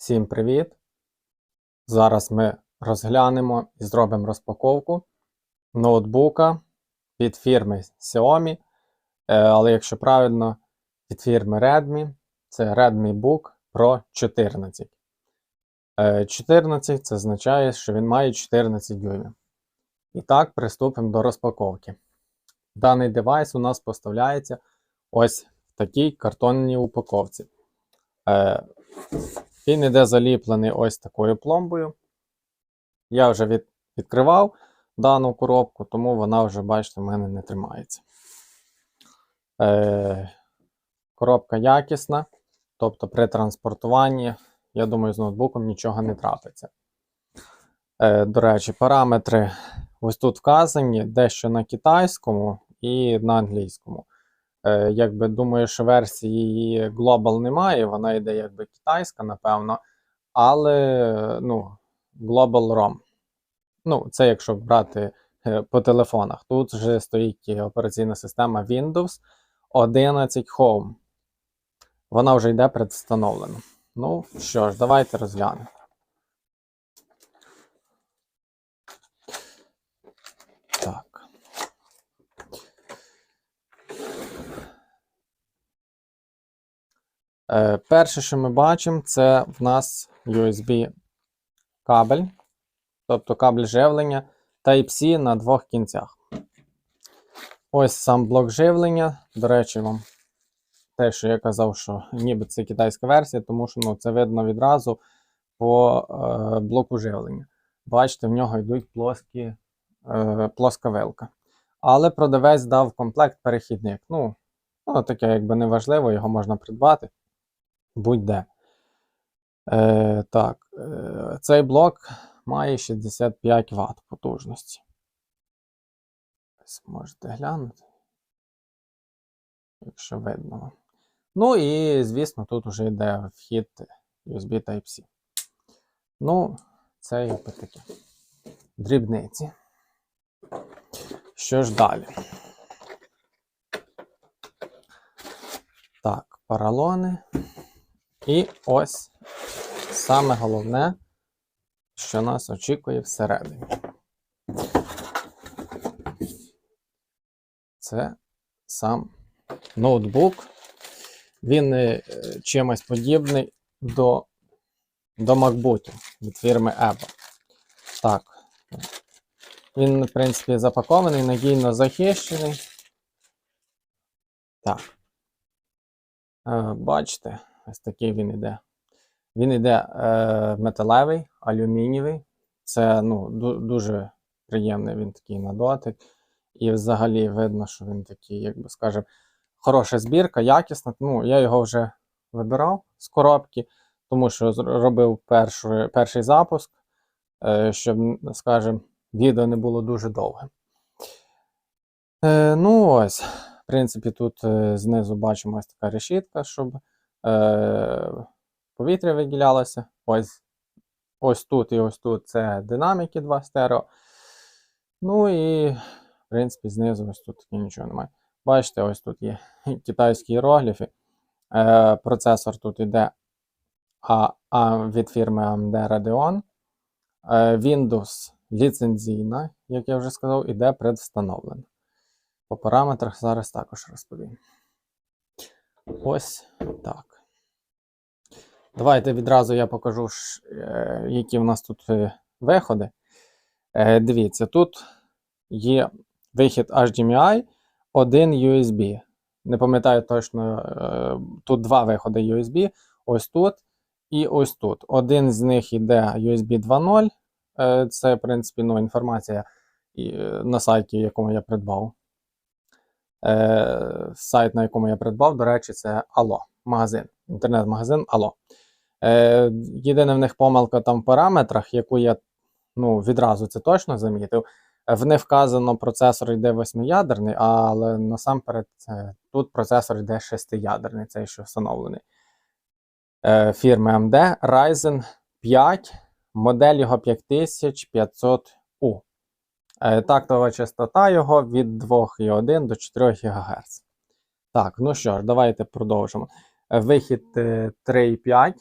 Всім привіт! Зараз ми розглянемо і зробимо розпаковку ноутбука від фірми Xiaomi, е, але якщо правильно, від фірми Redmi. Це Redmi Book Pro 14. Е, 14 це означає, що він має 14 дюймів. І так, приступимо до розпаковки. Даний девайс у нас поставляється ось в такій картонній упаковці. Він іде заліплений ось такою пломбою. Я вже від, відкривав дану коробку, тому вона вже, бачите, в мене не тримається. Е, коробка якісна, тобто при транспортуванні, я думаю, з ноутбуком нічого не трапиться. Е, до речі, параметри ось тут вказані дещо на китайському і на англійському. Е, якби думаю, що версії Global немає, вона йде якби китайська, напевно, але ну, Global ROM. Ну, це якщо брати е, по телефонах. Тут вже стоїть операційна система Windows 11 Home. Вона вже йде предвстановлена. Ну що ж, давайте розглянемо. Так. Е, перше, що ми бачимо, це в нас USB кабель, тобто кабель живлення Type-C на двох кінцях. Ось сам блок живлення. До речі, вам те, що я казав, що ніби це китайська версія, тому що ну, це видно відразу по е, блоку живлення. Бачите, в нього йдуть плоскі, е, плоска вилка. Але продавець дав комплект перехідник. Ну, ну таке, якби не важливо, його можна придбати будь-де. Е, Так, е, цей блок має 65 Вт потужності. Ось можете глянути. Якщо видно. Ну і, звісно, тут вже йде вхід USB Type-C. Ну, це якби таке. Дрібниці. Що ж далі? Так, паралони. І ось саме головне, що нас очікує всередині. Це сам ноутбук. Він е, чимось подібний до, до MacBook від фірми Apple. Так. Він, в принципі, запакований, надійно захищений. Так. Е, бачите, ось такий він іде. Він іде е, металевий, алюмінієвий. Це ну, дуже приємний він такий на дотик. І взагалі видно, що він такий, як би скажемо, хороша збірка, якісна. Ну, я його вже вибирав з коробки, тому що робив перший, перший запуск, е, щоб, скажімо, відео не було дуже довге. Е, ну ось, в принципі, тут е, знизу бачимо ось така решітка, щоб е, повітря виділялося. Ось, ось тут і ось тут це динаміки два стерео. Ну і, в принципі, знизу ось тут нічого немає. Бачите, ось тут є китайські іерогліфи. Е, процесор тут йде а, а, від фірми AMD Radeon. Е, Windows ліцензійна, як я вже сказав, іде предвстановлена. По параметрах зараз також розповім. Ось так. Давайте відразу я покажу, е, які в нас тут е, виходи. Е, Дивіться, тут є вихід HDMI, один USB. Не пам'ятаю точно, тут два виходи USB. Ось тут і ось тут. Один з них йде USB 2.0. Е, Це, в принципі, ну, інформація на сайті, якому я придбав. Е, Сайт, на якому я придбав, до речі, це Allo, магазин, інтернет-магазин Allo. Е, Єдина в них помилка там в параметрах, яку я ну, відразу це точно замітив. В них вказано процесор йде восьмиядерний, але насамперед е, тут процесор йде шестиядерний, цей що встановлений. Е, Фірми AMD Ryzen 5, модель його 5500U. Е, Тактова частота його від 2,1 до 4 ГГц. Так, ну що ж, давайте продовжимо. Е, Вихід е, 3,5.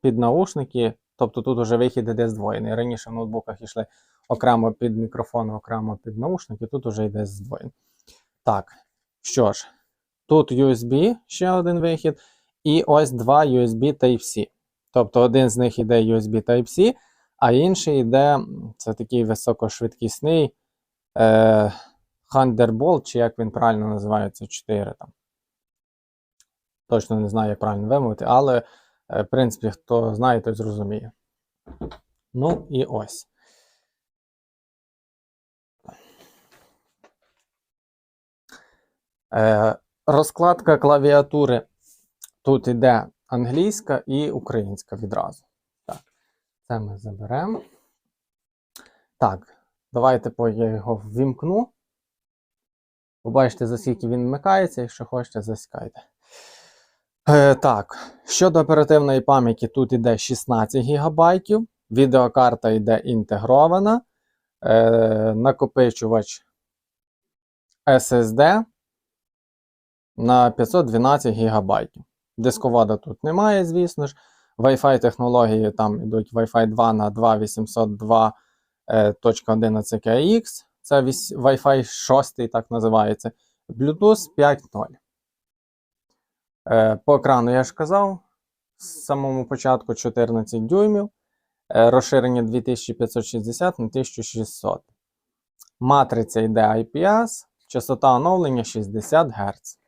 під наушники, тобто тут уже вихід іде здвоєний. Раніше в ноутбуках йшли окремо під мікрофон, окремо під наушники, тут уже йде здвоєний. Так, що ж, тут USB, ще один вихід, і ось два USB Type-C. Тобто один з них іде USB Type-C, а інший йде, це такий високошвидкісний е, Thunderbolt, чи як він правильно називається, 4 там. Точно не знаю, як правильно вимовити, але, е, в принципі, хто знає, той зрозуміє. Ну і ось. Е, розкладка клавіатури. Тут йде англійська і українська відразу. Це ми заберемо. Так, давайте я його ввімкну. Побачите, за скільки він вмикається, якщо хочете, засікайте. Е, так, щодо оперативної пам'яті, тут йде 16 ГБ, відеокарта йде інтегрована, е, накопичувач SSD на 512 ГБ. Дисковода тут немає, звісно ж. Wi-Fi технології там йдуть Wi-Fi 2 на 2802.11kx. Це Wi-Fi 6, так називається. Bluetooth 5.0. Е, По екрану я ж казав, з самому початку 14 дюймів. Е, Розширення 2560 на 1600. Матриця йде IPS, частота оновлення 60 Гц.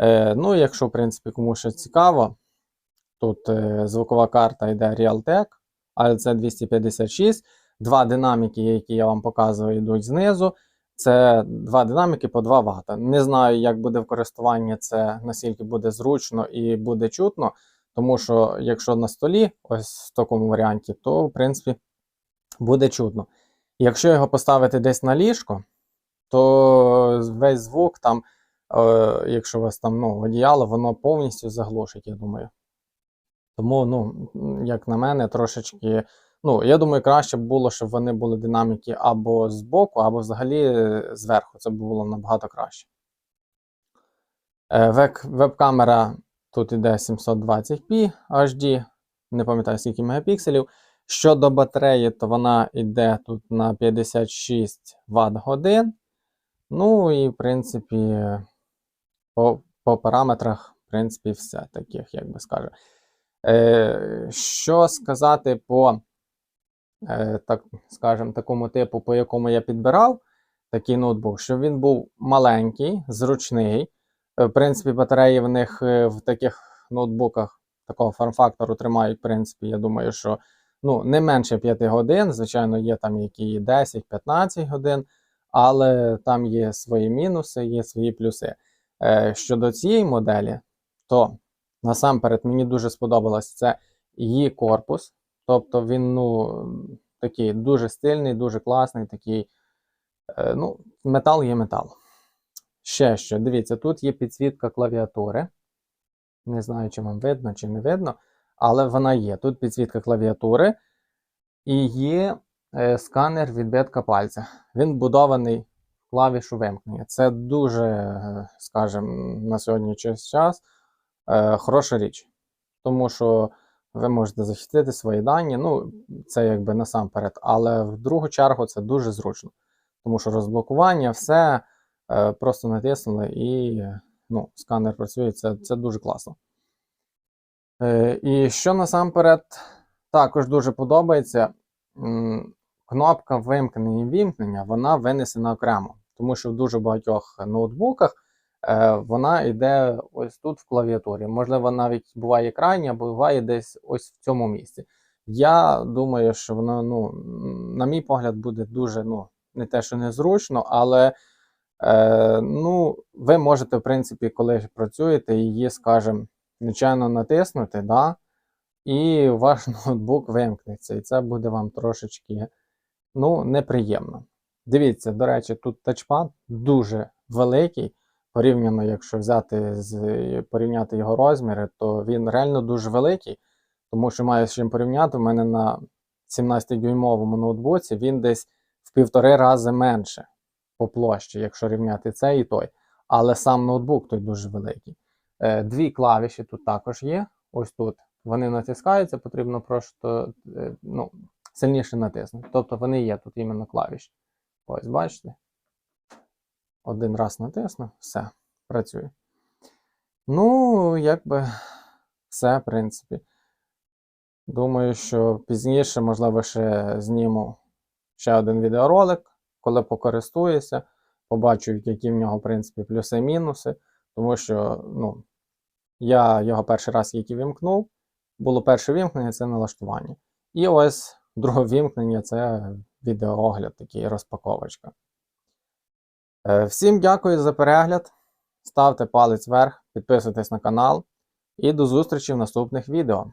Е, ну, якщо, в принципі, кому ще цікаво, тут е, звукова карта йде Realtek, ALC 256. Два динаміки, які я вам показую, йдуть знизу. Це два динаміки по 2 Вт. Не знаю, як буде в користуванні це, наскільки буде зручно і буде чутно. Тому що, якщо на столі, ось в такому варіанті, то в принципі буде чутно. Якщо його поставити десь на ліжко, то весь звук там, е, якщо у вас там ну, одіяло, воно повністю заглушить, я думаю. Тому, ну, як на мене, трошечки. Ну, я думаю, краще б було, щоб вони були динаміки або збоку, або взагалі е, зверху. Це було набагато краще. Е, Веб-камера тут іде 720p HD, не пам'ятаю скільки мегапікселів. Щодо батареї, то вона йде тут на 56 Вт годин. Ну і, в принципі, по, по параметрах, в принципі, все таких, як би скажу. Е, що сказати по, е, так скажем, такому типу, по якому я підбирав такий ноутбук, що він був маленький, зручний. Е, В принципі, батареї в них в таких ноутбуках такого форм-фактору тримають, в принципі, я думаю, що ну, не менше 5 годин. Звичайно, є там які 10-15 годин, але там є свої мінуси, є свої плюси. Щодо цієї моделі, то насамперед мені дуже сподобалось це її корпус. Тобто він ну, такий дуже стильний, дуже класний, такий. е, Ну, метал є метал. Ще що, дивіться, тут є підсвітка клавіатури. Не знаю, чи вам видно, чи не видно, але вона є. Тут підсвітка клавіатури і є е, сканер відбитка пальця. Він будований клавішу вимкнення. Це дуже, е, скажімо, на сьогоднішній час е, хороша річ. Тому що ви можете захистити свої дані. Ну, це якби насамперед. Але в другу чергу це дуже зручно. Тому що розблокування, все е, просто натиснули і ну, сканер працює. Це, це дуже класно. Е, і що насамперед також дуже подобається, кнопка вимкнення і вімкнення, вона винесена окремо. Тому що в дуже багатьох ноутбуках вона йде ось тут в клавіатурі. Можливо, навіть буває крайня, буває десь ось в цьому місці. Я думаю, що воно, ну, на мій погляд, буде дуже, ну, не те, що незручно, але е, ну, ви можете, в принципі, коли працюєте, її, скажімо, нечайно натиснути, да, і ваш ноутбук вимкнеться. І це буде вам трошечки ну, неприємно. Дивіться, до речі, тут тачпад дуже великий. Порівняно, якщо взяти з порівняти його розміри, то він реально дуже великий, тому що маю з чим порівняти. У мене на 17-дюймовому ноутбуці він десь в півтори рази менше по площі, якщо рівняти цей і той. Але сам ноутбук той дуже великий. Е, Дві клавіші тут також є. Ось тут вони натискаються, потрібно просто е, ну, сильніше натиснути. Тобто вони є тут іменно клавіші. Ось, бачите? Один раз натисну, все, працює. Ну, якби все, в принципі. Думаю, що пізніше, можливо, ще зніму ще один відеоролик, коли покористуюся, побачу, які в нього, в принципі, плюси і мінуси. Тому що, ну, я його перший раз тільки вімкнув. Було перше вімкнення це налаштування. І ось друге вімкнення це відеоогляд, такий розпаковочка. Е, Всім дякую за перегляд. Ставте палець вверх, підписуйтесь на канал і до зустрічі в наступних відео.